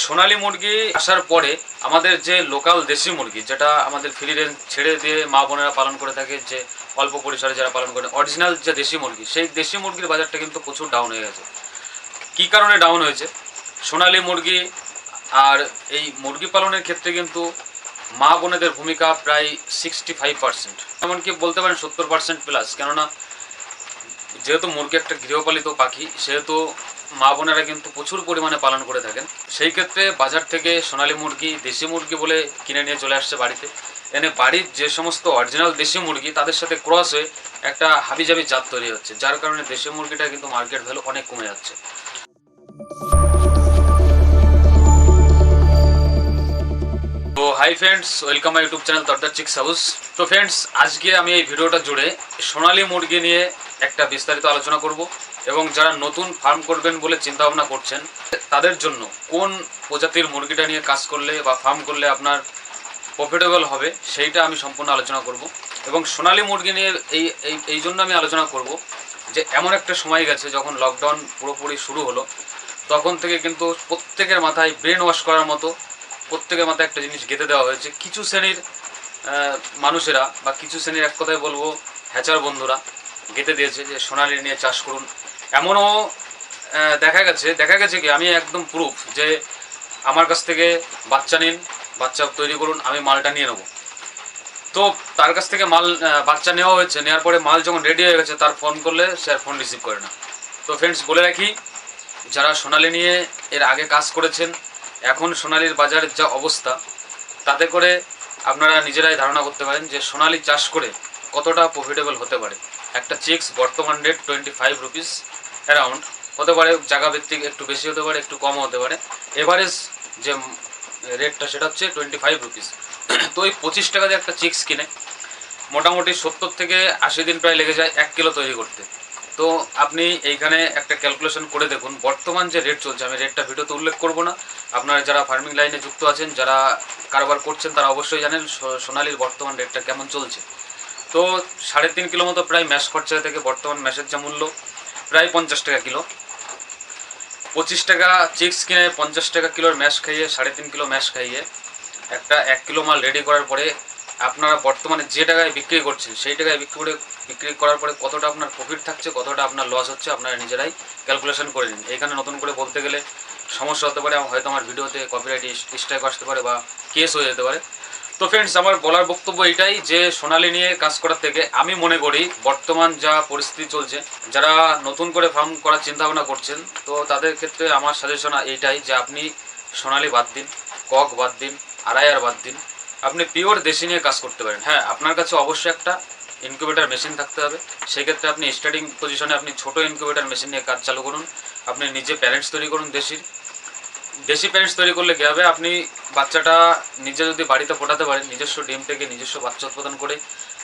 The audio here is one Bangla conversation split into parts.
সোনালী মুরগি আসার পরে আমাদের যে লোকাল দেশি মুরগি, যেটা আমাদের ফ্রি রেঞ্জ ছেড়ে দিয়ে মা বোনেরা পালন করে থাকে, যে অল্প পরিসরে যারা পালন করে অরিজিনাল যে দেশি মুরগি, সেই দেশি মুরগির বাজারটা কিন্তু প্রচুর ডাউন হয়ে গেছে। কী কারণে ডাউন হয়েছে? সোনালী মুরগি আর এই মুরগি পালনের ক্ষেত্রে কিন্তু মা বোনেদের ভূমিকা প্রায় সিক্সটি ফাইভ পার্সেন্ট এমনকি বলতে পারেন সত্তর পার্সেন্ট প্লাস কেননা যেহেতু মুরগি একটা গৃহপালিত পাখি, সেহেতু মা বোনেরা কিন্তু প্রচুর পরিমাণে পালন করে থাকেন। সেই ক্ষেত্রে বাজার থেকে সোনালি মুরগি, দেশি মুরগি বলে কিনে নিয়ে চলে আসছে বাড়িতে। এনে বাড়ির যে সমস্ত অরিজিনাল দেশি মুরগি, তাদের সাথে ক্রস হয়ে একটা হাবিজাবি জাত তৈরি হচ্ছে, যার কারণে দেশি মুরগিটা কিন্তু মার্কেট ভ্যালু অনেক কমে যাচ্ছে। Hi friends welcome my YouTube channel তর্দার chicks house তো ফ্রেন্ডস আজকে আমি এই ভিডিওটা জুড়ে সোনালী মুরগি নিয়ে একটা বিস্তারিত আলোচনা করব এবং যারা নতুন ফার্ম করবেন বলে চিন্তা ভাবনা করছেন, তাদের জন্য কোন প্রজাতির মুরগিটা নিয়ে কাজ করলে বা ফার্ম করলে আপনার প্রফিটেবল হবে, সেইটা আমি সম্পূর্ণ আলোচনা করব। এবং সোনালী মুরগি নিয়ে এই এই জন্য আমি আলোচনা করব যে এমন একটা সময় গেছে যখন লকডাউন পুরোপুরি শুরু হলো, তখন থেকে কিন্তু প্রত্যেকের মাথায় ব্রেন ওয়াশ করার মতো প্রত্যেকের মাথায় একটা জিনিস গেঁথে দেওয়া হয়েছে। কিছু শ্রেণির মানুষেরা বা কিছু শ্রেণির এক কথায় বলব, হ্যাচার বন্ধুরা গেঁথে দিয়েছে যে সোনালি নিয়ে চাষ করুন। এমনও দেখা গেছে দেখা গেছে কি, আমি একদম প্রুফ যে আমার কাছ থেকে বাচ্চা নিন, বাচ্চা তৈরি করুন, আমি মালটা নিয়ে নেব। তো তার কাছ থেকে মাল বাচ্চা নেওয়া হয়েছে, নেওয়ার পরে মাল যখন রেডি হয়ে গেছে, তার ফোন করলে সে আর ফোন রিসিভ করে না। তো ফ্রেন্ডস বলে রাখি, যারা সোনালি নিয়ে এর আগে কাজ করেছেন এখন সোনালির বাজারের যা অবস্থা, তাতে করে আপনারা নিজেরাই ধারণা করতে পারেন যে সোনালি চাষ করে কতটা প্রফিটেবল হতে পারে। একটা চিক্স বর্তমান rate twenty five rupees around হতে পারে জায়গা ভিত্তিক একটু বেশি হতে পারে, একটু কমও হতে পারে। এভারেজ যে রেটটা সেটা হচ্ছে টোয়েন্টি ফাইভ রুপিস তো ওই পঁচিশ টাকা দিয়ে একটা চিক্স কিনে, মোটামুটি সত্তর থেকে আশি দিন প্রায় লেগে যায় এক কিলো তৈরি করতে। তো আপনি এইখানে একটা ক্যালকুলেশন করে দেখুন। বর্তমান যে রেট চলছে, আমি রেটটা ভিডিওতে উল্লেখ করব না। আপনারা যারা ফার্মিং লাইনে যুক্ত আছেন, যারা কারবার করছেন, তারা অবশ্যই জানেন সোনালির বর্তমান রেটটা কেমন চলছে। তো সাড়ে তিন কিলো মতো প্রায় ম্যাশ খরচা থেকে বর্তমান ম্যাশের যা মূল্য, প্রায় পঞ্চাশ টাকা কিলো। পঁচিশ টাকা চিক্স কিনে পঞ্চাশ টাকা কিলোর ম্যাশ খাইয়ে, সাড়ে তিন কিলো ম্যাশ খাইয়ে, একটা এক কিলো মাল রেডি করার পরে আপনারা বর্তমানে যে টাকায় বিক্রি করছেন, সেই টাকায় বিক্রি করে, বিক্রি করার পরে কতটা আপনার প্রফিট থাকছে, কতটা আপনার লস হচ্ছে, আপনারা নিজেরাই ক্যালকুলেশন করে নিন। এখানে নতুন করে বলতে গেলে সমস্যা হতে পারে, হয়তো আমার ভিডিওতে কপিরাইট স্ট্রাইক আসতে পারে বা কেস হয়ে যেতে পারে। তো ফ্রেন্ডস আমার বলার বক্তব্য এটাই যে, সোনালি নিয়ে কাজ করার থেকে আমি মনে করি, বর্তমান যা পরিস্থিতি চলছে, যারা নতুন করে ফার্ম করার চিন্তা ভাবনা করছেন, তো তাদের ক্ষেত্রে আমার সাজেশন এইটাই যে, আপনি সোনালি বাদ দিন, কক বাদ দিন আড়াইয়ার বাদ দিন। আপনি পিওর দেশি নিয়ে কাজ করতে পারেন। হ্যাঁ আপনার কাছে অবশ্যই একটা ইনকিউবেটার মেশিন থাকতে হবে। সেক্ষেত্রে আপনি স্টার্টিং পজিশনে আপনি ছোট ইনকিউবেটার মেশিন নিয়ে কাজ চালু করুন। আপনি নিজে প্যারেন্টস তৈরি করুন দেশির। দেশি প্যারেন্টস তৈরি করলে কী হবে? আপনি বাচ্চাটা নিজে যদি বাড়িতে ফোটাতে পারেন, নিজস্ব ডিম থেকে নিজস্ব বাচ্চা উৎপাদন করে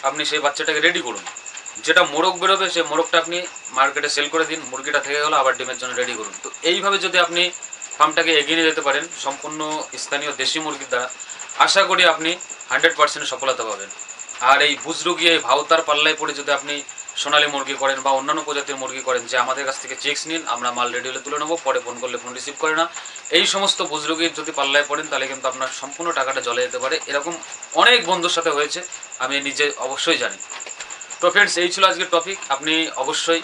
আপনি সেই বাচ্চাটাকে রেডি করুন। যেটা মোরগ বেরোবে, সেই মোরগটা আপনি মার্কেটে সেল করে দিন, মুরগিটা থেকে গেলো, আবার ডিমের জন্য রেডি করুন। তো এইভাবে যদি আপনি ফার্মটাকে এগিয়ে নিয়ে যেতে পারেন সম্পূর্ণ স্থানীয় দেশি মুরগির দ্বারা। আশা করি আপনি হান্ড্রেড পার্সেন্ট সফলতা পাবেন। আর এই বুজরুগি এই ভাওতার পাল্লায় পড়ে যদি আপনি সোনালী মুরগি করেন বা অন্যান্য প্রজাতির মুরগি করেন, যে আমাদের কাছ থেকে চেকস নিন, আমরা মাল রেডি হলে তুলে নেব, পরে ফোন করলে ফোন রিসিভ করে না। এই সমস্ত বুজরুগির যদি পাল্লায় পড়েন, তাহলে কিন্তু আপনার সম্পূর্ণ টাকাটা জলে যেতে পারে। এরকম অনেক বন্ধুর সাথে হয়েছে, আমি নিজে অবশ্যই জানি। তো ফ্রেন্ডস এই ছিল আজকের টপিক আপনি অবশ্যই,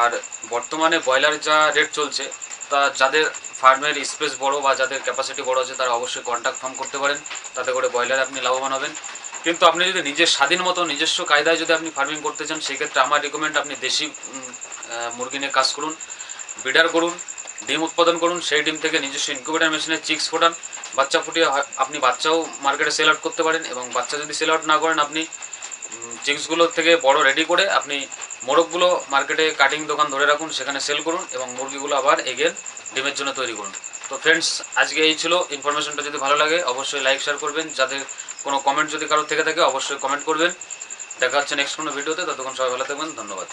আর বর্তমানে ব্রয়লার যা রেট চলছে তা যাদের ফার্মের স্পেস বড় বা যাদের ক্যাপাসিটি বড় আছে, তারা অবশ্যই কন্ট্যাক্ট ফার্ম করতে পারেন। তাতে করে ব্রয়লার আপনি লাভবান হবেন। কিন্তু আপনি যদি নিজের স্বাধীন মতো, নিজস্ব কায়দায় যদি আপনি ফার্মিং করতে চান, সেক্ষেত্রে আমার রিকমেন্ড আপনি দেশি মুরগি নিয়ে কাজ করুন ব্রিডার করুন, ডিম উৎপাদন করুন, সেই ডিম থেকে নিজস্ব ইনকিউবেটার মেশিনে চিক্স ফোটান। বাচ্চা ফুটিয়ে আপনি বাচ্চাও মার্কেটে সেল আউট করতে পারেন এবং বাচ্চা যদি সেল আউট না করেন আপনি চিক্সগুলো থেকে বড় রেডি করে আপনি মোরগগুলো মার্কেটে কাটিং দোকান ধরে রাখুন, সেখানে সেল করুন এবং মুরগিগুলো আবার এগের ডিমের জন্য তৈরি করুন। তো ফ্রেন্ডস আজকে এই ছিল। ইনফরমেশনটা যদি ভালো লাগে, অবশ্যই লাইক শেয়ার করবেন। যাদের কোনো কমেন্ট যদি কারোর থেকে থাকে, অবশ্যই কমেন্ট করবেন। দেখা হচ্ছে নেক্সট কোনো ভিডিওতে ততক্ষণ সবাই ভালো থাকবেন। ধন্যবাদ।